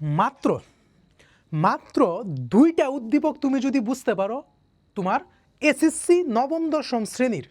মাত্র মাত্র দুইটা উদ্দীপক তুমি যদি বুঝতে পারো, তোমার এসএসসি নবম দশম শ্রেণির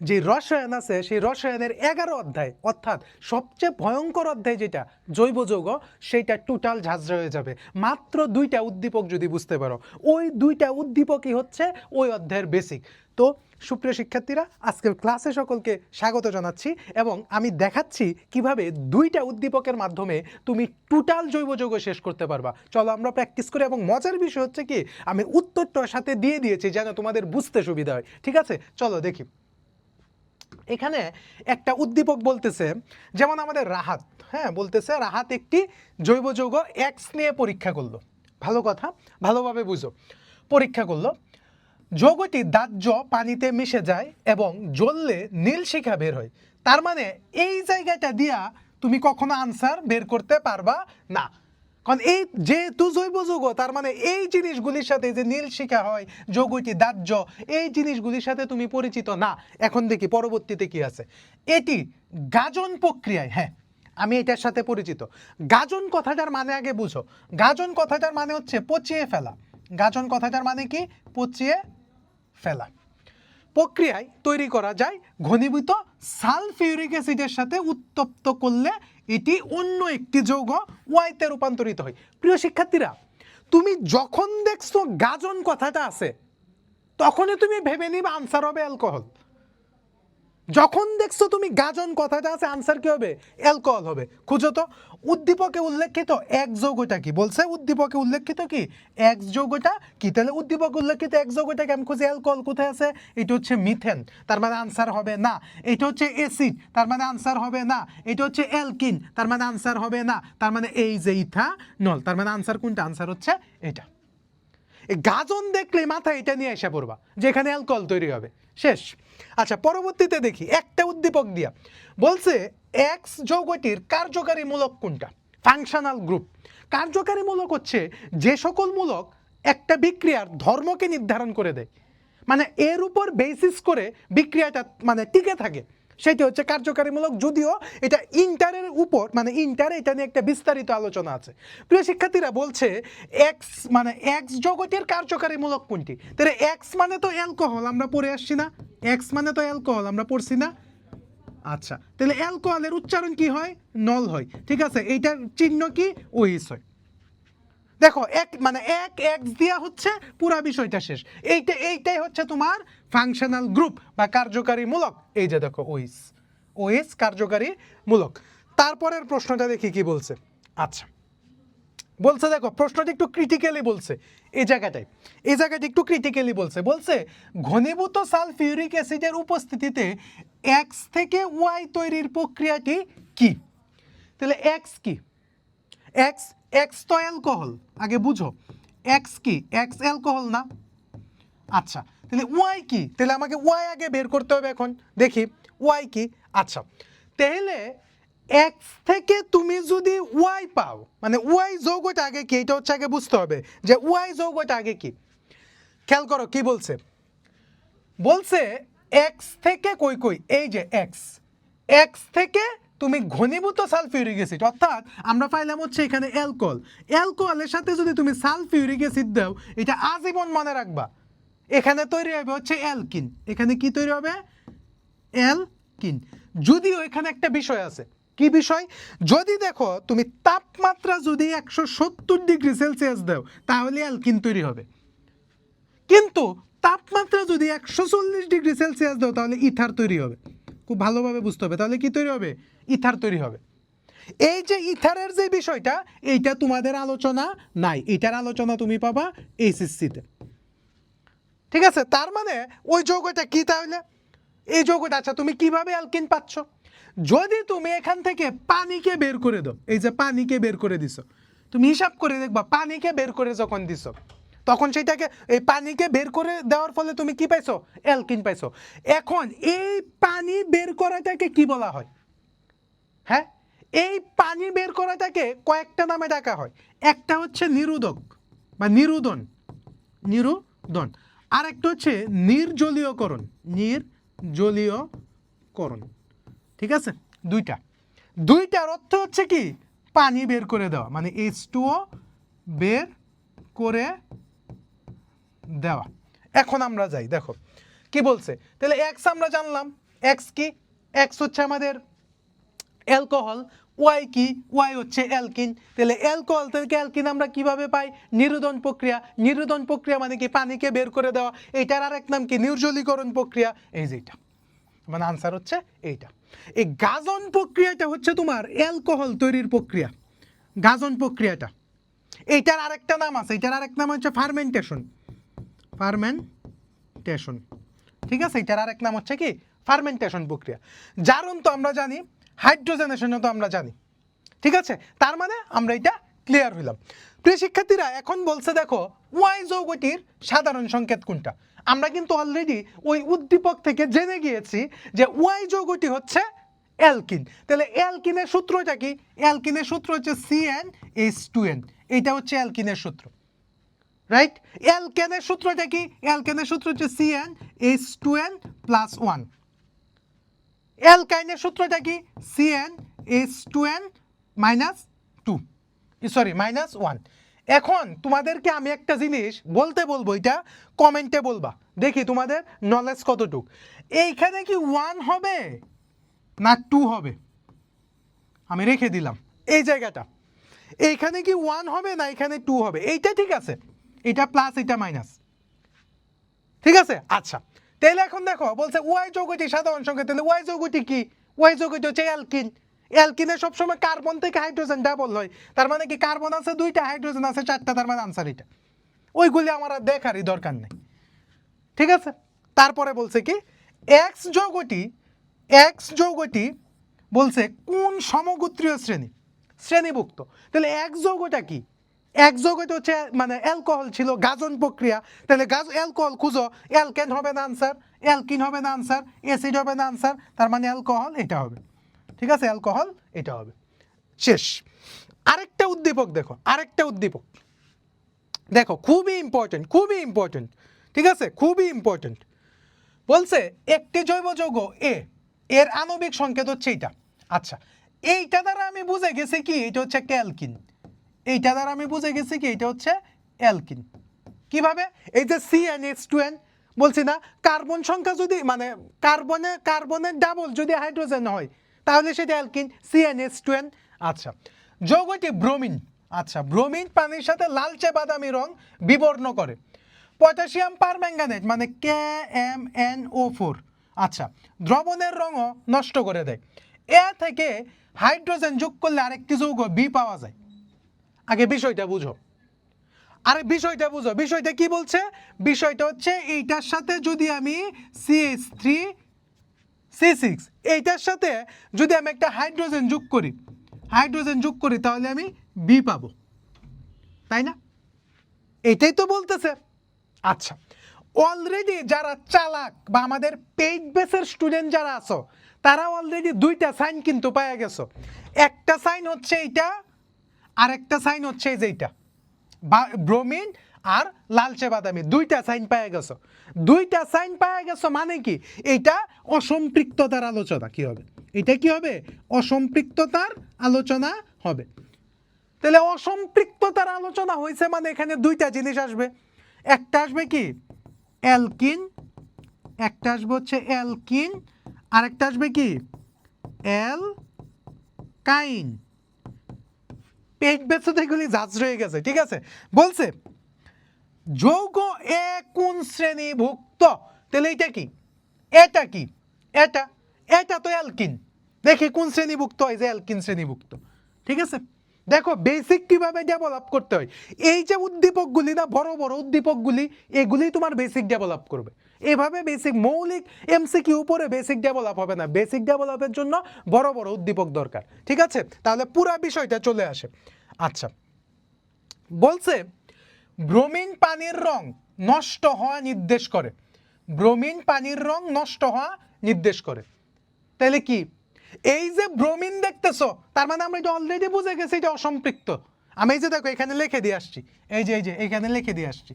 যে রসায়ন আছে, সেই রসায়নের এগারো অধ্যায়, অর্থাৎ সবচেয়ে ভয়ঙ্কর অধ্যায় যেটা, জৈব যৌগ, সেইটা টোটাল ঝাঁঝরা হয়ে যাবে। মাত্র দুইটা উদ্দীপক যদি বুঝতে পারো, ওই দুইটা উদ্দীপকই হচ্ছে ওই অধ্যায়ের বেসিক তো সুপ্রিয় শিক্ষার্থীরা, আজকের ক্লাসে সকলকে স্বাগত জানাচ্ছি এবং আমি দেখাচ্ছি কীভাবে দুইটা উদ্দীপকের মাধ্যমে তুমি টোটাল জৈব যৌগ শেষ করতে পারবা। চলো আমরা প্র্যাকটিস করি এবং মজার বিষয় হচ্ছে কি, আমি উত্তরটার সাথে দিয়ে দিয়েছি যেন তোমাদের বুঝতে সুবিধা হয়। ঠিক আছে? চলো দেখি। এখানে একটা উদ্দীপক বলতেছে, যেমন আমাদের রাহাত। হ্যাঁ বলতেছে, রাহাত একটি জৈব যৌগ এক্স নিয়ে পরীক্ষা করল। ভালো কথা, ভালোভাবে বুঝো। পরীক্ষা করল। যৌগটি দাহ্য পানিতে মিশে যায় এবং জ্বললে নীল শিখা বের হয়। তার মানে এই জায়গাটা দিয়া তুমি কখনো আনসার বের করতে পারবা না। কারণ এই যেহেতু জৈব যৌগ, তার মানে এই জিনিসগুলির সাথে যে নীল শিখা হয় যৌগটি দাহ্য, এই জিনিসগুলির সাথে তুমি পরিচিত না। এখন দেখি পরবর্তীতে কি আছে। এটি গাজন প্রক্রিয়ায় হ্যাঁ আমি এটার সাথে পরিচিত। গাজন কথাটার মানে আগে বুঝো। গাজন কথাটার মানে হচ্ছে পচিয়ে ফেলা। গাজন কথাটার মানে কি? পচিয়ে ফেলা। প্রক্রিয়ায় তৈরি করা যায় ঘনীভূত সালফিউরিক অ্যাসিডের সাথে উত্তপ্ত করলে এটি অন্য একটি যৌগ ওয়াইতে রূপান্তরিত হয়। প্রিয় শিক্ষার্থীরা, তুমি যখন দেখছ গাজন কথাটা আছে, তখনই তুমি ভেবে নিবে আনসার হবে অ্যালকোহল যখন দেখছ তুমি গাজন কথাটা আছে আনসার কি হবে? অ্যালকোহল হবে। খুঁজো তো। উদ্দীপকে উল্লেখিত এক যৌগটা কি? বলছে উদ্দীপকে উল্লেখিত কি? এক যৌগটা কি? তাহলে উদ্দীপক উল্লেখিত এক যৌগটাকে আমি খুঁজি অ্যালকোহল কোথায় আছে? এটা হচ্ছে মিথেন তার মানে আনসার হবে না। এটা হচ্ছে অ্যাসিড তার মানে আনসার হবে না। এটা হচ্ছে অ্যালকিন তার মানে আনসার হবে না। তার মানে এই যে ইথানল। তার মানে আনসার কোনটা? আনসার হচ্ছে এটা। গাজন দেখলে মাথায় এটা নিয়ে এসে পড়বা, যেখানে অ্যালকোহল তৈরি হবে। শেষ। আচ্ছা পরবর্তীতে দেখি, একটা উদ্দীপক দিয়া। বলছে এক্স যৌগটির কার্যকারী মূলক কোনটা? ফাংশনাল গ্রুপ কার্যকারী মূলক হচ্ছে, যে সকল মূলক একটা বিক্রিয়ার ধর্মকে নির্ধারণ করে দেয়। মানে এর উপর বেসিস করে বিক্রিয়াটা মানে টিকে থাকে। সেটি হচ্ছে কার্যকারীমূলক, যদিও এটা ইন্টারের উপর মানে ইন্টারে এটা নিয়ে একটা বিস্তারিত আলোচনা আছে। প্রিয় শিক্ষার্থীরা, বলছে এক্স মানে এক্স জগতের কার্যকারীমূলক কোনটি? তাহলে এক্স মানে তো অ্যালকোহল, আমরা পড়ে আসছি না। এক্স মানে তো অ্যালকোহল, আমরা পড়ছি না। আচ্ছা তাহলে অ্যালকোহলের উচ্চারণ কি হয়? নল হয়। ঠিক আছে, এইটার চিহ্ন কি? ওইস হয়। দেখো, এক মানে এক এক্স দেওয়া হচ্ছে পুরা বিষয়টা শেষ। এইটা, এইটাই হচ্ছে তোমার ফাংশনাল গ্রুপ বা কার্যকারী মূলক এই যে দেখো ওইস ওইস কার্যকারী মূলক তারপরের প্রশ্নটা দেখি কি বলছে। আচ্ছা বলছে দেখো, প্রশ্নটা একটু ক্রিটিক্যালি বলছে। এই জায়গাটায়, এই জায়গাটা একটু ক্রিটিক্যালি বলছে। বলছে, ঘনীভূত সালফিউরিক অ্যাসিডের উপস্থিতিতে এক্স থেকে ওয়াই তৈরির প্রক্রিয়াটি কি? তাহলে এক্স কি? এক্স এক্স তো অ্যালকোহল আগে বুঝো। এক্স কি? এক্স অ্যালকোহল না? আচ্ছা তাহলে ওয়াই কি? তাহলে আমাকে ওয়াই আগে বের করতে হবে এখন। দেখি ওয়াই কি? আচ্ছা তাহলে এক্স থেকে তুমি যদি ওয়াই পাও মানে ওয়াই যৌগটা আগে কি? এটা হচ্ছে আগে বুঝতে হবে যে ওয়াই যৌগটা আগে কি? খেয়াল করো, কি বলছে? বলছে এক্স থেকে কই কই? এই যে এক্স এক্স থেকে তুমি ঘনীভূত সালফিউরিক অ্যাসিড অর্থাৎ আমরা পাইলাম হচ্ছে এখানে অ্যালকোহল। অ্যালকোহলের সাথে যদি তুমি সালফিউরিক অ্যাসিড দাও, এটা আজীবন মনে রাখবা। এখানে তৈরি হবে হচ্ছে অ্যালকিন। এখানে কি তৈরি হবে? অ্যালকিন। যদিও এখানে একটা বিষয় আছে। কি বিষয়? যদি দেখো, তুমি তাপমাত্রা যদি একশো সত্তর ডিগ্রি সেলসিয়াস দাও, তাহলে অ্যালকিন তৈরি হবে। কিন্তু তাপমাত্রা যদি একশো চল্লিশ ডিগ্রি সেলসিয়াস দাও, তাহলে ইথার তৈরি হবে। খুব ভালোভাবে বুঝতে হবে। তাহলে কি তৈরি হবে? ইথার তৈরি হবে। এই যে ইথারের যে বিষয়টা, এইটা তোমাদের আলোচনা নাই। এটার আলোচনা তুমি পাবা এইচএসসিতে ঠিক আছে? তার মানে ওই যৌগটা কি তাহলে? এই যৌগটা আচ্ছা তুমি কীভাবে অ্যালকিন পাচ্ছ? যদি তুমি এখান থেকে পানিকে বের করে দাও, এই যে পানিকে বের করে দিছো, তুমি হিসাব করে দেখবা, পানিকে বের করে যখন দিছো তখন সেইটাকে, এই পানিকে বের করে দেওয়ার ফলে তুমি কি পাইছো? অ্যালকিন পাইছো। এখন এই পানি বের করাটাকে কি বলা হয়? হ্যাঁ? এই পানি বের করাটাকে কয়েকটা নামে ডাকা হয়। একটা হচ্ছে নিরোধক বা নিরোধন আর একটা হচ্ছে নির্জলীয়করণ। নির্জলীয়করণ। ঠিক আছে? দুইটা। দুইটার অর্থ হচ্ছে কি? পানি বের করে দেওয়া। মানে এইচ টুও বের করে দেওয়া। এখন আমরা যাই, দেখো, কি বলছে? তাহলে এক্স আমরা জানলাম এক্স কি? এক্স হচ্ছে আমাদের অ্যালকোহল ওয়াই কি? ওয়াই হচ্ছে অ্যালকিন তাহলে অ্যালকোহল থেকে অ্যালকিন আমরা কীভাবে পাই? নিরোধন প্রক্রিয়া। নিরোধন প্রক্রিয়া মানে কি? পানিকে বের করে দেওয়া। এটার আরেক নাম কি? নির্জলীকরণ প্রক্রিয়া। এই যে এটা মানে আনসার হচ্ছে এইটা। এই গাজন প্রক্রিয়াটা হচ্ছে তোমার অ্যালকোহল তৈরির প্রক্রিয়া। গাজন প্রক্রিয়াটা। এইটার আরেকটা নাম আছে। এটার আরেক নাম হচ্ছে ফার্মেন্টেশন ফার্মেন্টেশন। ঠিক আছে? এটার আরেক নাম হচ্ছে কি? ফার্মেন্টেশন প্রক্রিয়া। জারণ তো আমরা জানি, হাইড্রোজেনেশনও তো আমরা জানি। ঠিক আছে? তার মানে আমরা এটা ক্লিয়ার হইলাম। প্রিয় শিক্ষার্থীরা, এখন বলছে দেখো ওয়াই যৌগটির সাধারণ সংকেত কোনটা? আমরা কিন্তু অলরেডি ওই উদ্দীপক থেকে জেনে গিয়েছি যে ওয়াই যৌগটি হচ্ছে অ্যালকিন। তাহলে অ্যালকিনের সূত্রটা কি? অ্যালকিনের সূত্র হচ্ছে C n H two n এইটা হচ্ছে অ্যালকিনের সূত্র। রাইট এল অ্যালকেনের সূত্রটা কি? অ্যালকেনের সূত্র হচ্ছে C n H two n plus one L অ্যালকাইনের সূত্রটা কি? C n H two n minus two sorry minus one এখন তোমাদেরকে আমি একটা জিনিস বলতে বলব, এটা কমেন্টে বলবা। দেখি তোমাদের নলেজ কতটুক। এইখানে কি ওয়ান হবে? না টু হবে? আমি রেখে দিলাম। এই জায়গাটা। এইখানে কি ওয়ান হবে না এখানে টু হবে? এইটা ঠিক আছে। এটা প্লাস এটা মাইনাস ঠিক আছে? আচ্ছা। তাহলে এখন দেখো, বলছে ওয়াই যৌগটি সাধারণ সংখ্যা। তাহলে ওয়াই যৌগটি কি? ওয়াই যৌগটি হচ্ছে অ্যালকিন অ্যালকিনে সবসময় কার্বন থেকে হাইড্রোজেন ডাবল হয়। তার মানে কি কার্বন আছে দুইটা হাইড্রোজেন আছে চারটা, তার মানে আনসার এটা। ওইগুলি আমার আর দেখারই দরকার নেই। ঠিক আছে? তারপরে বলছে কি এক্স যৌগটি এক্স যৌগটি বলছে কোন সমগোত্রীয় শ্রেণি? শ্রেণীভুক্ত। তাহলে এক যৌগটা কি? এক যৌগটা হচ্ছে মানে অ্যালকোহল ছিল, গাজন প্রক্রিয়া। তাহলে গাজ অ্যালকোহল খুঁজো অ্যালকেন হবে না আনসার অ্যালকিন হবে না আনসার অ্যাসিড হবে না আনসার তার মানে অ্যালকোহল এটা হবে। ঠিক আছে? অ্যালকোহল এটা হবে। শেষ। আরেকটা উদ্দীপক দেখো, আরেকটা উদ্দীপক। দেখো, খুবই ইম্পর্টেন্ট খুবই ইম্পর্টেন্ট ঠিক আছে? খুবই ইম্পর্টেন্ট বলছে, একটি জৈব যৌগ এ এর আণবিক সংকেত হচ্ছে এইটা। আচ্ছা এইটা দ্বারা আমি বুঝে গেছি কি? এটা হচ্ছে একটা অ্যালকিন এইটা দ্বারা আমি বুঝে গেছি কি এটা হচ্ছে অ্যালকিন। কীভাবে? এই যে C n H two n বলছি না, কার্বন সংখ্যা যদি মানে কার্বনে কার্বনের ডাবল যদি হাইড্রোজেন হয়, তাহলে সেটা alkene C n H two n আচ্ছা যৌগটি ব্রোমিন। আচ্ছা ব্রোমিন পানির সাথে লালচে বাদামি রং বিবর্ণ করে। পটাশিয়াম পারম্যাঙ্গানেট মানে K M n O four আচ্ছা দ্রবণের রঙও নষ্ট করে দেয়। এ থেকে হাইড্রোজেন যোগ করলে আরেকটি যৌগ বি পাওয়া যায়। আগে বিষয়টা বুঝো। আরে বিষয়টা বুঝো। বিষয়টা কি বলছে? বিষয়টা হচ্ছে এইটার সাথে যদি আমি সিএইচ থ্রি সি সিক্স এইটার সাথে যদি আমি একটা হাইড্রোজেন যোগ করি, হাইড্রোজেন যোগ করি, তাহলে আমি বি পাবো। তাই না? এটাই তো বলতেছে। আচ্ছা অলরেডি যারা চালাক বা আমাদের পেইড বেসের স্টুডেন্ট যারা আছো, তারা অলরেডি দুইটা সাইন কিন্তু পাওয়া গেছো। একটা সাইন হচ্ছে এইটা আর একটা সাইন হচ্ছে এই যে বা ব্রোমিন আর লালচে বাদামি, দুইটা সাইন পাওয়া গেছো। দুইটা সাইন পাওয়া গেছো মানে কি? এইটা অসম্পৃক্ততার আলোচনা, কি হবে? এটা কি হবে? অসম্পৃক্ততার আলোচনা হবে। তাহলে অসম্পৃক্ততার আলোচনা হয়েছে মানে এখানে দুইটা জিনিস আসবে। একটা আসবে কি? অ্যালকিন, একটা আসবে হচ্ছে অ্যালকিন আর একটা আসবে কি? অ্যাল কাইন পেট বেচতে এগুলি রয়ে গেছে, ঠিক আছে? বলছে, যৌগ এ কোন শ্রেণীভুক্ত। তাহলে এটা কি? এটা কি? এটা এটা তো অ্যালকিন। দেখি কোন শ্রেণীভুক্ত হয় যে অ্যালকিন শ্রেণীভুক্ত। ঠিক আছে? দেখো বেসিক কীভাবে ডেভেলপ করতে হয়? এই যে উদ্দীপকগুলি না, বড় বড় উদ্দীপকগুলি, এগুলি তোমার বেসিক ডেভেলপ করবে। এভাবে বেসিক মৌলিক এমসিকিউ উপরে বেসিক ডেভেলপ হবে না। বেসিক ডেভেলপের জন্য বড় বড় উদ্দীপক দরকার। ঠিক আছে? তাহলে পুরা বিষয়টা চলে আসে। আচ্ছা। বলছে, ব্রোমিন পানির রং নষ্ট হওয়া নির্দেশ করে। ব্রোমিন পানির রং নষ্ট হওয়া নির্দেশ করে। তাহলে কি? এই যে ব্রোমিন দেখতেছো, তার মানে আমরা এটা অলরেডি বুঝে গেছি এটা অসম্পৃক্ত। আমি এই যে দেখো, এখানে লিখে দিয়ে আসছি। এই যে এই যে, এখানে লিখে দিয়ে আসছি।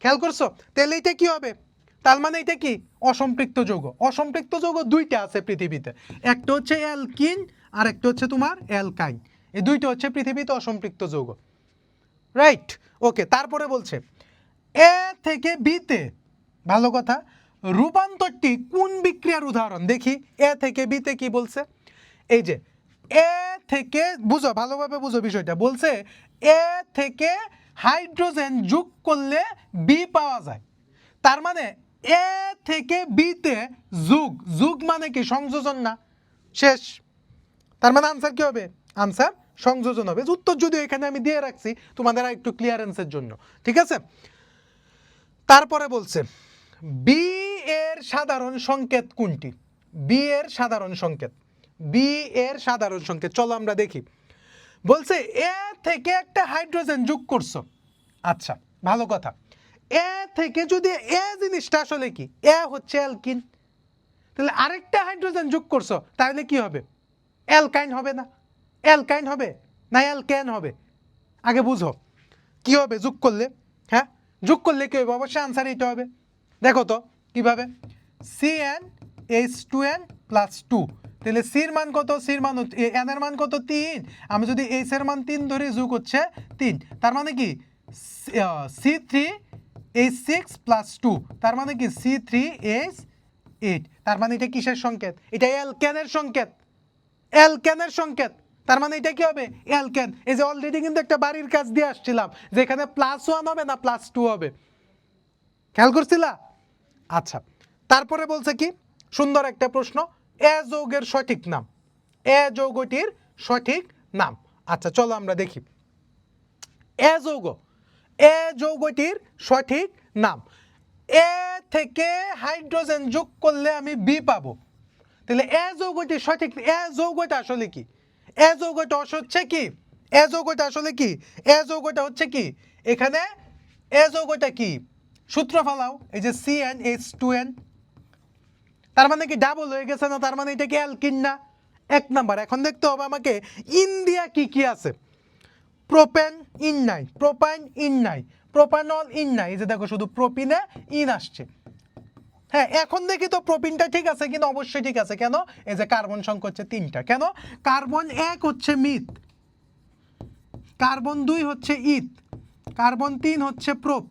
খেয়াল করছ? তাহলে এটা কি হবে? তার মানে এটা কি? অসম্পৃক্ত যৌগ। অসম্পৃক্ত যৌগ দুইটা আছে পৃথিবীতে। একটা হচ্ছে অ্যালকিন আর একটা হচ্ছে তোমার অ্যালকাইন। এই দুইটা হচ্ছে পৃথিবীতে অসম্পৃক্ত যৌগ। রাইট ওকে তারপরে বলছে, এ থেকে বিতে ভালো কথা, রূপান্তরটি কোন বিক্রিয়ার উদাহরণ? দেখি, এ থেকে বিতে কি বলছে? এই যে, এ থেকে, বুঝো, ভালোভাবে বুঝো বিষয়টা। বলছে, এ থেকে হাইড্রোজেন যোগ করলে বি পাওয়া যায়। তার মানে এ থেকে বিতে যুগ যুগ মানে কি? সংযোজন না? শেষ। তার মানে আনসার কি হবে? আনসার সংযোজন হবে। উত্তর যদিও এখানে আমি দিয়ে রাখছি, তোমাদের একটু ক্লিয়ারেন্সের জন্য। ঠিক আছে? তারপরে বলছে বি এর সাধারণ সংকেত কোনটি? বি এর সাধারণ সংকেত। বি এর সাধারণ সংকেত। চলো আমরা দেখি। বলছে, এ থেকে একটা হাইড্রোজেন যোগ করছ। আচ্ছা ভালো কথা। এ থেকে যদি এ জিনিসটা আসলে কি? এ হচ্ছে অ্যালকিন। তাহলে আরেকটা হাইড্রোজেন যোগ করছ, তাহলে কি হবে? অ্যালকাইন হবে না। অ্যালকাইন হবে না অ্যালকেন হবে? আগে বুঝো, কি হবে যোগ করলে? হ্যাঁ? যোগ করলে কি হবে? অবশ্যই আনসার এইটা হবে। দেখো তো, কীভাবে? C n H two n plus two তাহলে সির মান কত? সির মান এন এর মান কত? তিন। আমি যদি এইচ এর মান তিন ধরে, যোগ হচ্ছে তিন। তার মানে কি? C three H six plus two তার মানে কি? সি থ্রি এইচ এইট তার মানে এটা কিসের সংকেত? এটা অ্যালকেনের সংকেত। অ্যালকেনের সংকেত। তার মানে এটা কি হবে? অ্যালকেন এই যে অলরেডি কিন্তু একটা বাড়ির কাজ দিয়ে আসছিলাম যেখানে প্লাস ওয়ান হবে না প্লাস টু হবে। খেয়াল করছিলা? আচ্ছা তারপরে বলছে কি? সুন্দর একটা প্রশ্ন। এ যৌগের সঠিক নাম। এ যৌগটির সঠিক নাম। আচ্ছা চলো আমরা দেখি। এ যৌগ এ যৌগটির সঠিক নাম। এ থেকে হাইড্রোজেন যোগ করলে আমি বি পাবো। তাহলে এ যৌগটি সঠিক, এ যৌগটা আসলে কি? এ যৌগটা হচ্ছে কি? এ যৌগটা আসলে কি? এ যৌগটা হচ্ছে কি? এখানে এ যৌগটা কি? সূত্র ফলাও, এই যে C n H two n তার মানে কি ডাবল হয়ে গেছে না? তার মানে এটা কি অ্যালকিন না? এক নাম্বার, এখন দেখতে হবে আমাকে ইন্ডিয়া কি কি আছে। প্রোপেন ইন নাই প্রোপাইন ইন নাই প্রোপানল ইন নাই এই যে দেখো শুধু প্রোপিনে ইন আসছে। হ্যাঁ এখন দেখি তো প্রোপিনটা ঠিক আছে কিন্তু অবশ্যই ঠিক আছে। কেন? এই যে কার্বন সংখ্যা হচ্ছে তিনটা। কেন? কার্বন এক হচ্ছে মিথ কার্বন দুই হচ্ছে ইথ কার্বন তিন হচ্ছে প্রোপ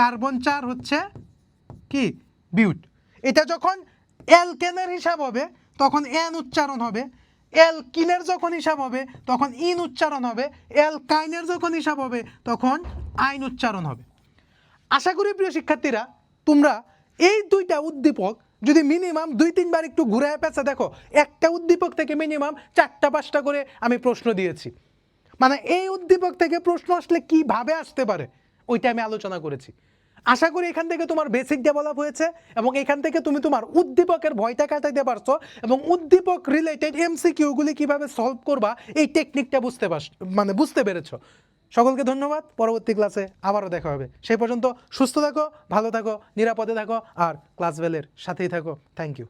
কার্বন চার হচ্ছে কি? বিউট এটা যখন অ্যালকেনের হিসাব হবে, তখন এন উচ্চারণ হবে। অ্যালকিনের যখন হিসাব হবে, তখন ইন উচ্চারণ হবে অ্যালকাইনের যখন হিসাব হবে, তখন আইন উচ্চারণ হবে। আশা করি প্রিয় শিক্ষার্থীরা, তোমরা এই দুইটা উদ্দীপক যদি মিনিমাম দুই, তিনবার একটু ঘুরে পেঁচে দেখো, একটা উদ্দীপক থেকে মিনিমাম চারটা, পাঁচটা করে আমি প্রশ্ন দিয়েছি। মানে এই উদ্দীপক থেকে প্রশ্ন আসলে কীভাবে আসতে পারে, ওইটা আমি আলোচনা করেছি। আশা করি এখান থেকে তোমার বেসিক ডেভেলপ হয়েছে এবং এখান থেকে তুমি তোমার উদ্দীপকের ভয়টা কাটাইতে পারছ এবং উদ্দীপক রিলেটেড এমসিকিউগুলি কীভাবে সলভ করবা, এই টেকনিকটা বুঝতে পারছ মানে বুঝতে পেরেছ। সকলকে ধন্যবাদ, পরবর্তী ক্লাসে আবারও দেখা হবে। সেই পর্যন্ত সুস্থ থাকো, ভালো থাকো, নিরাপদে থাকো, আর ক্লাস বেলের সাথেই থাকো। Thank you